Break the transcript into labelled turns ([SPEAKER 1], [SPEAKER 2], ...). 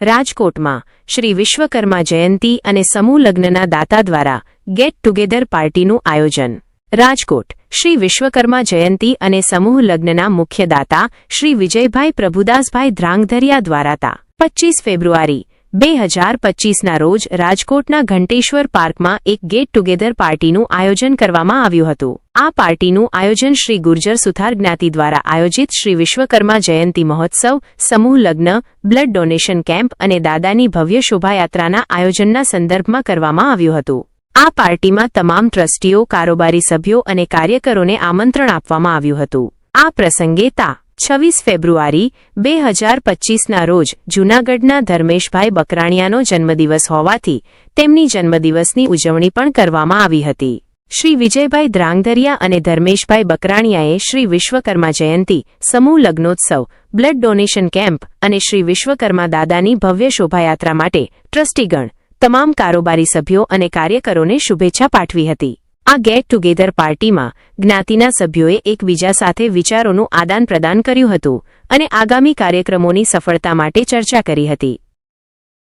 [SPEAKER 1] રાજકોટમાં શ્રી વિશ્વકર્મા જયંતી અને સમૂહ લગ્નના દાતા દ્વારા ગેટ ટુગેધર પાર્ટીનું આયોજન. રાજકોટ, શ્રી વિશ્વકર્મા જયંતી અને સમૂહ લગ્નના મુખ્ય દાતા શ્રી વિજયભાઈ પ્રભુદાસભાઈ ધ્રાંગધરિયા દ્વારા તા. પચ્ચીસ ફેબ્રુઆરી બે હજાર પચ્ચીસના રોજ રાજકોટના ઘંટેશ્વર પાર્કમાં એક ગેટ ટુગેધર પાર્ટીનું આયોજન કરવામાં આવ્યું હતું. આ પાર્ટીનું આયોજન શ્રી ગુર્જર સુથાર જ્ઞાતિ દ્વારા આયોજિત શ્રી વિશ્વકર્મા જયંતી મહોત્સવ, સમૂહ લગ્ન, બ્લડ ડોનેશન કેમ્પ અને દાદાની ભવ્ય શોભાયાત્રાના આયોજનના સંદર્ભમાં કરવામાં આવ્યું હતું. આ પાર્ટીમાં તમામ ટ્રસ્ટીઓ, કારોબારી સભ્યો અને કાર્યકરોને આમંત્રણ આપવામાં આવ્યું હતું. આ પ્રસંગે તા. છવ્વીસ ફેબ્રુઆરી, બે હજાર પચ્ચીસના રોજ જૂનાગઢના ધર્મેશભાઈ બકરાણિયાનો જન્મદિવસ હોવાથી તેમની જન્મદિવસની ઉજવણી પણ કરવામાં આવી હતી. શ્રી વિજયભાઈ દ્રાંગધરિયા અને ધર્મેશભાઈ બકરાણિયાએ શ્રી વિશ્વકર્મા જયંતી, સમૂહ લગ્નોત્સવ, બ્લડ ડોનેશન કેમ્પ અને શ્રી વિશ્વકર્મા દાદાની ભવ્ય શોભાયાત્રા માટે ટ્રસ્ટીગણ, તમામ કારોબારી સભ્યો અને કાર્યકરોને શુભેચ્છા પાઠવી હતી. આ ગેટ ટુગેધર પાર્ટીમાં જ્ઞાતિના સભ્યોએ એકબીજા સાથે વિચારોનું આદાન પ્રદાન કર્યું હતું અને આગામી કાર્યક્રમોની સફળતા માટે ચર્ચા કરી હતી.